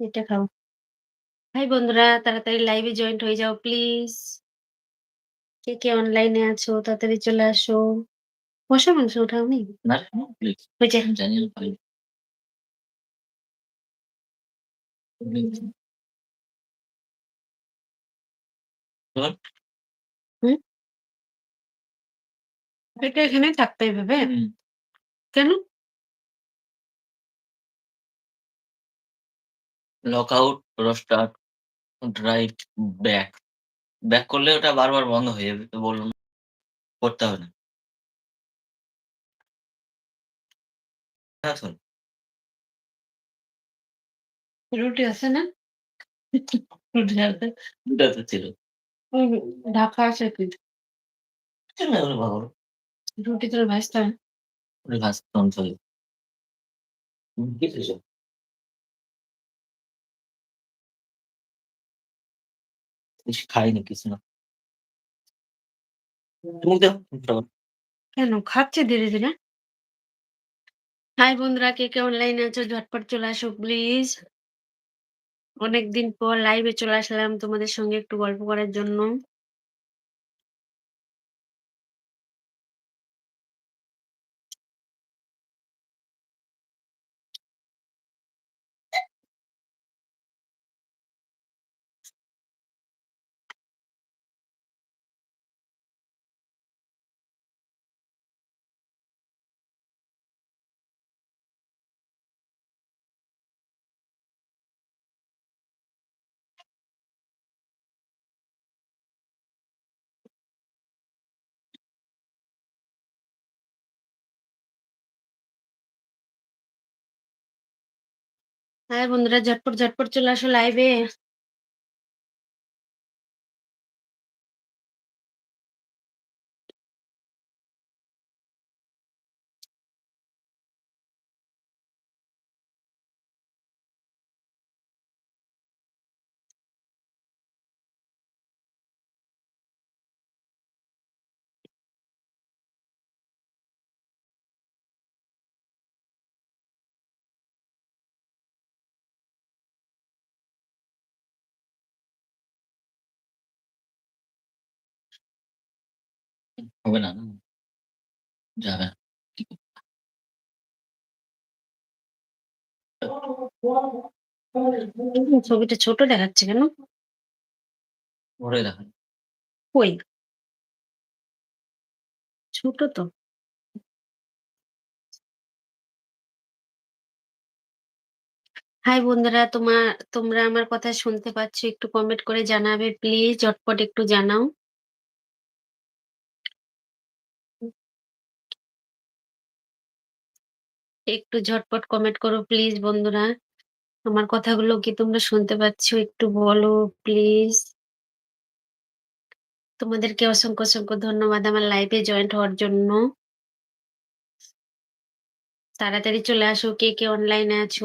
এটা খাও। হাই বন্ধুরা তাড়াতাড়ি লাইভে জয়েন্ট হয়ে যাও প্লিজ। কে, কে অনলাইনে আছো তাড়াতাড়ি চলে আসো। কষা মাংস ওঠাওনি? না, না, প্লিজ। হয়েছে? Lock out, roster, right, back. Back করলে ওটা বারবার বন্ধ হয়ে যাবে। তো বললাম করতে হবে না। হ্যাঁ, শোন। রুটি আছে না? রুটি আছে, ২ টা তো ছিল। ঢাকা আছে কি? রুটি তো ভাজতে হয়। ওটা ভাজতাম চলে। কিছু খাইনি কিছু না। দাও, কেন? খাচ্ছি ধীরে, ধীরে। হাই বন্ধুরা কে, কে অনলাইনে আছো ঝটপট চলে আসো প্লিজ। অনেকদিন পর লাইভে চলে আসলাম তোমাদের সঙ্গে একটু গল্প করার জন্য। হাই বন্ধুরা ঝটপট, ঝটপট চলে আসো লাইভে। হবে না? যাবে ছবিটা ছোট দেখাচ্ছে কেন? কই? ছোট তো। হাই বন্ধুরা তোমার তোমরা আমার কথা শুনতে পাচ্ছ একটু কমেন্ট করে জানাবে প্লিজ ঝটপট একটু জানাও। একটু ঝটপট কমেন্ট করো প্লিজ বন্ধুরা। আমার কথাগুলো কি তোমরা শুনতে পাচ্ছ একটু বলো প্লিজ। তোমাদেরকে অসংখ্য, অসংখ্য ধন্যবাদ আমার লাইভে জয়েন্ট হওয়ার জন্য। তাড়াতাড়ি চলে আসো কে, কে অনলাইনে আছো।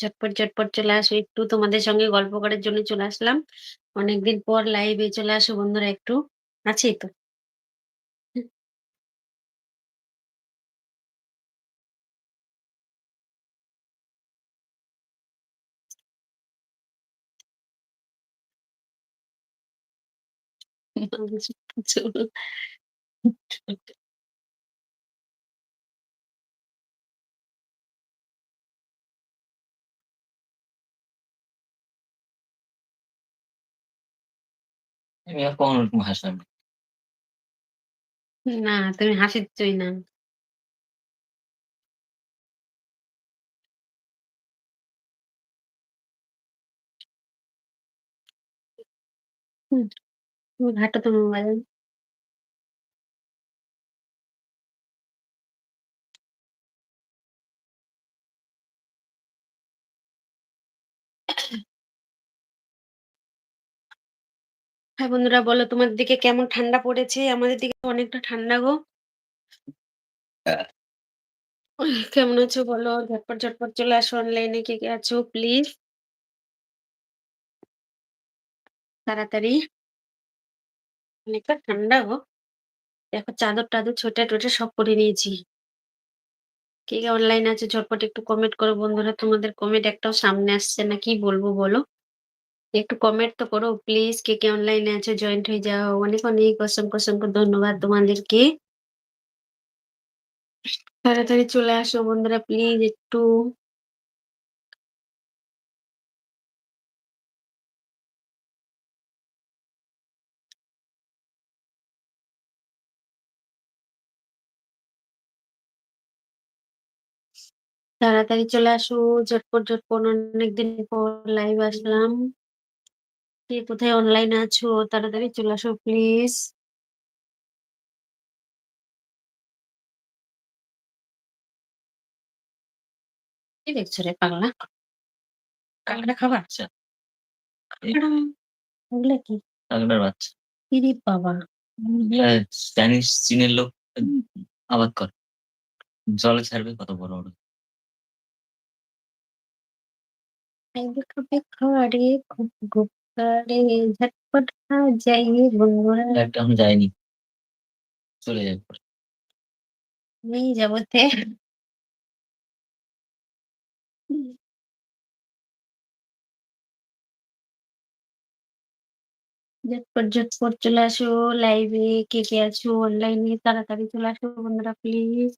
ঝটপট, ঝটপট চলে আসো একটু তোমাদের সঙ্গে গল্প করার জন্য চলে আসলাম। অনেকদিন পর লাইভে চলে আসো বন্ধুরা একটু। আছেই তো? আমি আর কখনো এরকম হাসলাম না। না, তুমি হাসিচ্ছই না। হুম, ঘাঁটো তো মোবাইল। হ্যাঁ, বন্ধুরা বলো তোমাদের দিকে কেমন ঠান্ডা পড়েছে? আমাদের দিকে তো অনেকটা ঠান্ডা গো। কেমন আছো বলো? ঝটপট, ঝটপট চলে আসো অনলাইনে কে, কে আছো প্লিজ। তাড়াতাড়ি। অনেকটা ঠান্ডা গো। দেখো চাদর-টাদর সোয়েটার-টোয়েটার সব পরে নিয়েছি। কে, কে অনলাইন আছে ঝটপট একটু কমেন্ট করো বন্ধুরা। তোমাদের কমেন্ট একটাও সামনে আসছে না। কি বলব বলো? একটু কমেন্ট তো করো প্লিজ। কে, কে অনলাইনে আছে জয়েন্ট হয়ে যাও। অনেক, অনেক অসংখ্য, অসংখ্য ধন্যবাদ তোমাদেরকে। তাড়াতাড়ি চলে আসো বন্ধুরা প্লিজ একটু। তাড়াতাড়ি চলে আসো ঝটপট, ঝটপট অনেকদিন পর লাইভ আসলাম। কে কোথায় অনলাইন আছো তাড়াতাড়ি চলে আসো প্লিজ। কি দেখছ রে পাগলা? কাঁকড়া খাবা? আচ্ছা। কাঁকড়া? ওগুলা কি? কাঁকড়ার বাচ্চা। ইরে বাবা! স্প্যানিশ চীনের লোক আবাদ করে। জলে ছাড়বে কত বড়, বড়। এই দেখো, দেখো আরে খুব গোপারে ঝটপট খা যাইয়ে বন্ধুরা। একটা এখনও যায়নি। চলে যাবে পরে। नहीं যাব তে। হুম। ঝটপট, ঝটপট চলে আসো লাইভে কে, কে আছো অনলাইনে তাড়াতাড়ি চলে আসো বন্ধুরা প্লিজ।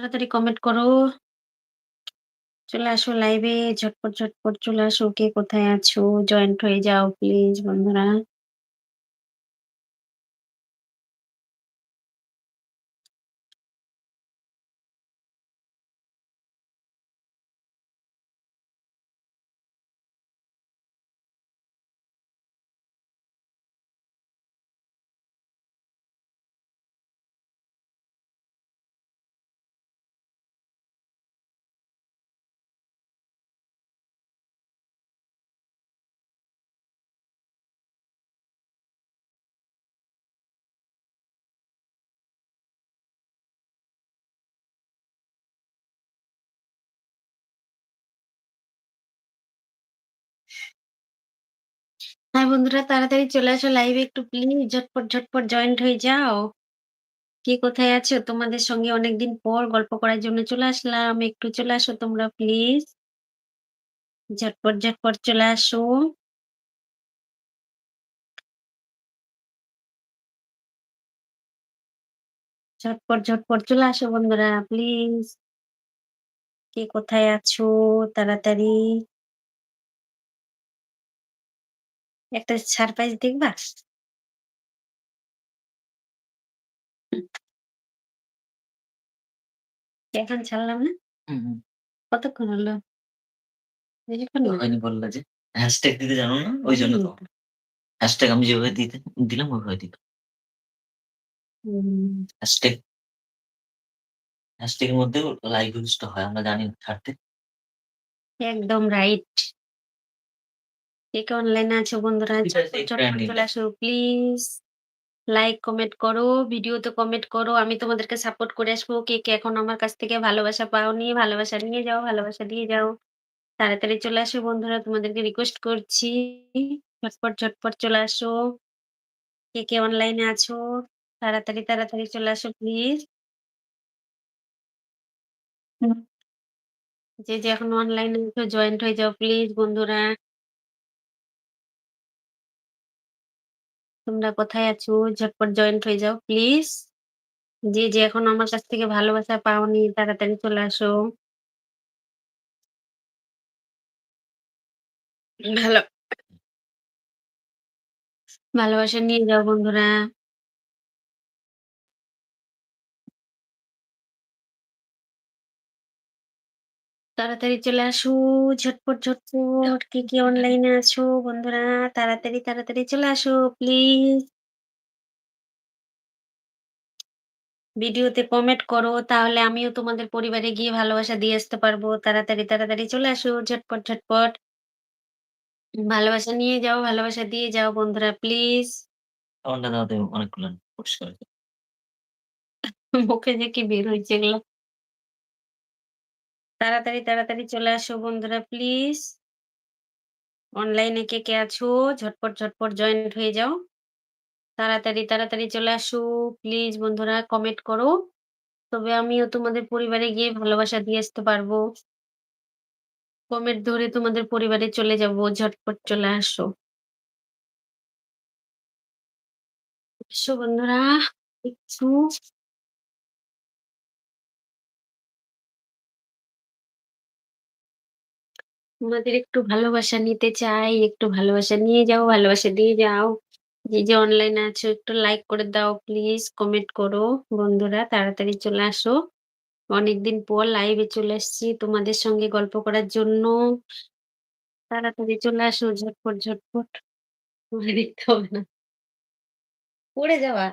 তাড়াতাড়ি কমেন্ট করো। চলে আসো লাইভে ঝটপট, ঝটপট চলে আসো। কে কোথায় আছো জয়েন্ট হয়ে যাও প্লিজ বন্ধুরা। হ্যাঁ বন্ধুরা তাড়াতাড়ি চলে আসো লাইভে একটু প্লিজ ঝটপট, ঝটপট জয়েন্ট হয়ে যাও। কে কোথায় আছো? তোমাদের সঙ্গে অনেকদিন পর গল্প করার জন্য চলে আসলাম। একটু চলে আসো তোমরা প্লিজ। ঝটপট, ঝটপট চলে আসো। ঝটপট, ঝটপট চলে আসো বন্ধুরা প্লিজ। কে কোথায় আছো তাড়াতাড়ি। একটা সারপ্রাইজ দেখবা? হুম। এখন ছাড়লাম না? হুম, হুম। কতক্ষণ হলো? বেশিক্ষণ না? হয়নি বললা যে। হ্যাশট্যাগ দিতে জানো না? ওইজন্য তো। হ্যাশট্যাগ আমি যেভাবে দিতে দিলাম ওইভাবে দিতে। হুম। হ্যাশট্যাগ হ্যাশট্যাগের মধ্যেও লাইক ভিউজ টা হয়। আমরা জানি ছাড়তে। একদম রাইট। কে, কে অনলাইনে আছো বন্ধুরা ট্রেন্ডিং চলে আসো প্লিজ। লাইক, কমেন্ট করো, ভিডিওতে কমেন্ট করো। আমি তোমাদেরকে সাপোর্ট করে আসব। কে, কে এখনও আমার কাছ থেকে ভালোবাসা পাওনি, ভালোবাসা নিয়ে যাও, ভালোবাসা দিয়ে যাও। তাড়াতাড়ি চলে আসো বন্ধুরা তোমাদেরকে রিকোয়েস্ট করছি। ঝটপট, ঝটপট চলে আসো। কে, কে অনলাইনে আছো? তাড়াতাড়ি, তাড়াতাড়ি চলে আসো প্লিজ। যে, যে এখনও অনলাইনে জয়েন্ট হয়ে যাও প্লিজ বন্ধুরা। তোমরা কোথায় আছো? ঝটপট জয়েন্ট হয়ে যাও প্লিজ। যে, যে এখন আমার কাছ থেকে ভালোবাসা পাওনি তাড়াতাড়ি চলে আসো। ভালো ভালোবাসা নিয়ে যাও বন্ধুরা। তাড়াতাড়ি চলে আসো। ঝটপট, ঝটপট কি কি অনলাইনে আছো বন্ধুরা? তাড়াতাড়ি, তাড়াতাড়ি চলে আসো প্লিজ। ভিডিওতে কমেন্ট করো তাহলে আমিও তোমাদের পরিবারে গিয়ে ভালোবাসা দিয়ে আসতে পারব। তাড়াতাড়ি, তাড়াতাড়ি চলে আসো ঝটপট, ঝটপট। ভালোবাসা নিয়ে যাও, ভালোবাসা দিয়ে যাও বন্ধুরা প্লিজ। অনেকগুলো মুখে যে কি বের হয়েছে এগুলা? তাড়াতাড়ি, তাড়াতাড়ি চলে আসো বন্ধুরা প্লিজ। অনলাইনে কে, কে আছো? ঝটপট, ঝটপট জয়েন্ট হয়ে যাও। তাড়াতাড়ি, তাড়াতাড়ি চলে আসো। প্লিজ বন্ধুরা কমেন্ট করো। তবে আমিও তোমাদের পরিবারে গিয়ে ভালোবাসা দিয়ে আসতে পারব। কমেন্ট ধরে তোমাদের পরিবারে চলে যাব। ঝটপট চলে আসো। বন্ধুরা একটু তোমাদের একটু ভালোবাসা নিতে চাই। একটু ভালোবাসা নিয়ে যাও, ভালোবাসা দিয়ে যাও। যে, যে অনলাইন আছো একটু লাইক করে দাও প্লিজ, কমেন্ট করো। বন্ধুরা তাড়াতাড়ি চলে আসো। অনেকদিন পর লাইভে চলে এসেছি তোমাদের সঙ্গে গল্প করার জন্য। তাড়াতাড়ি চলে আসো ঝটপট, ঝটপট। তোমায় দেখতে হবে না। পড়ে যাওয়া।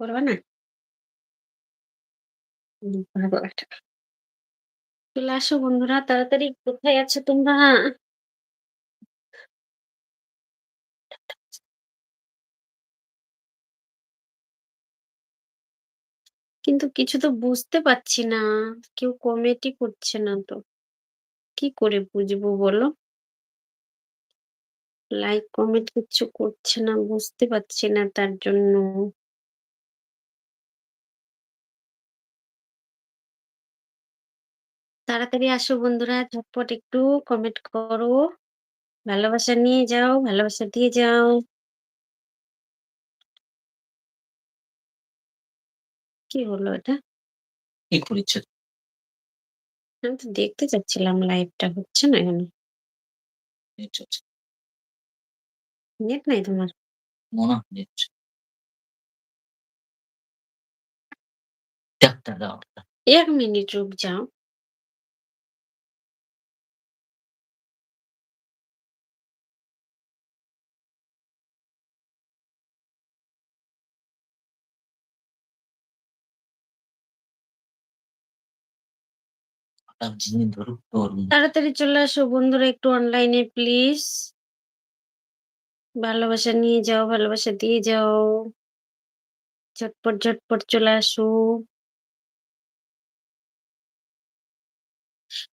পড়বা না? চলে আসো বন্ধুরা তাড়াতাড়ি। কোথায় আছো তোমরা? কিন্তু কিছু তো বুঝতে পারছি না। কেউ কমেন্টই করছে না তো। কি করে বুঝব বলো? লাইক, কমেন্ট কিছু করছে না। বুঝতে পারছি না তার জন্য। তাড়াতাড়ি আসো বন্ধুরা ঝটপট একটু কমেন্ট করো। ভালোবাসা নিয়ে যাও, ভালোবাসা দিয়ে যাও। কি হলো এটা? কি করেছে? আমি তো দেখতে চাচ্ছিলাম লাইভটা হচ্ছে না কেন? নেট নাই তোমার? মনে নেট। 1 মিনিট রুক যাও। তাড়াতাড়ি চলে আসো বন্ধুরা একটু অনলাইনে প্লিজ। ভালোবাসা নিয়ে যাও, ভালোবাসা দিয়ে যাও। ঝটপট, ঝটপট চলে আসো।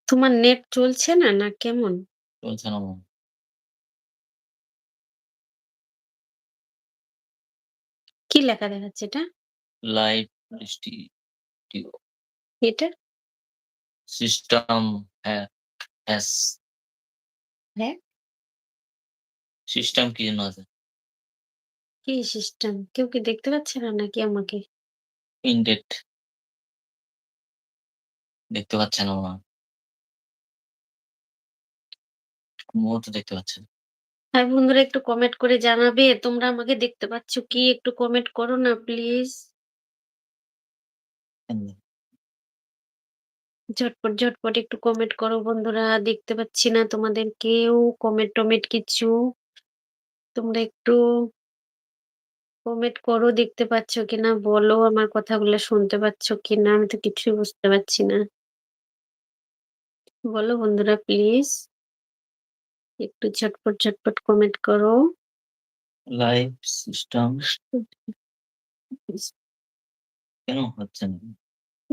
তোমার নেট চলছে না, না কেমন? চলছে না কি লেখা দেখাচ্ছে এটা? লাইভ এটা? সিস্টেম হ্যাক হ্যাস হ্যাঁ? সিস্টেম কি আছে? কি সিস্টেম? কেউ কি দেখতে পাচ্ছে না নাকি আমাকে? ইনডেট দেখতে পাচ্ছে না হয়। তো দেখতে পাচ্ছে না। আর বন্ধুরা একটু কমেন্ট করে জানাবে তোমরা আমাকে দেখতে পাচ্ছ কি? একটু কমেন্ট করো না প্লিজ। ঝটপট, ঝটপট একটু কমেন্ট করো বন্ধুরা। দেখতে পাচ্ছি না তোমাদের কেউ কমেন্ট-টমেন্ট কিছু। তোমরা একটু কমেন্ট করো দেখতে পাচ্ছ কিনা বলো আমার কথাগুলো শুনতে পাচ্ছ কিনা? আমি তো কিছুই বুঝতে পারছি না। বলো বন্ধুরা প্লিজ। একটু ঝটপট, ঝটপট কমেন্ট করো। লাইভ সিস্টেম কেন হচ্ছে না?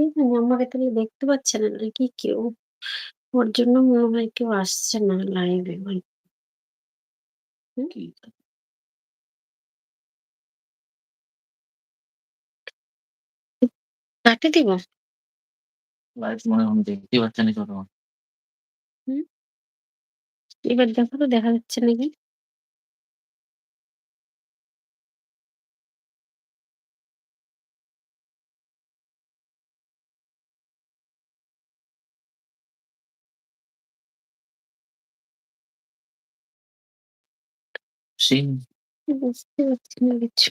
কি জানি আমাকে তাহলে দেখতে পাচ্ছে না নাকি কেউ? ওর জন্য মনে হয় কেউ আসছে না লাইভে ভাই। হুম? কি? দিব? লাইভ মনে হয় দেখতেই পাচ্ছে না। হুম? এবার দেখো তো দেখা যাচ্ছে নাকি? সেই বুঝতে পারছি না কিছু।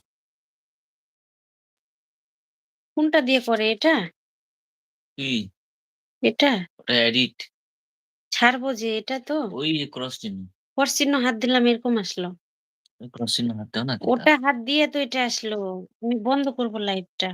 কোনটা দিয়ে করে এটা? কি? এটা? ওটা এডিট। ছাড়বো যে এটা তো? ওই ক্রস চিহ্ন। ক্রস চিহ্ন হাত দিলাম এরকম আসলো। ক্রস চিহ্ন হাত দাও না। ওটা হাত দিয়ে তো এটা আসলো। আমি বন্ধ করব লাইভটা।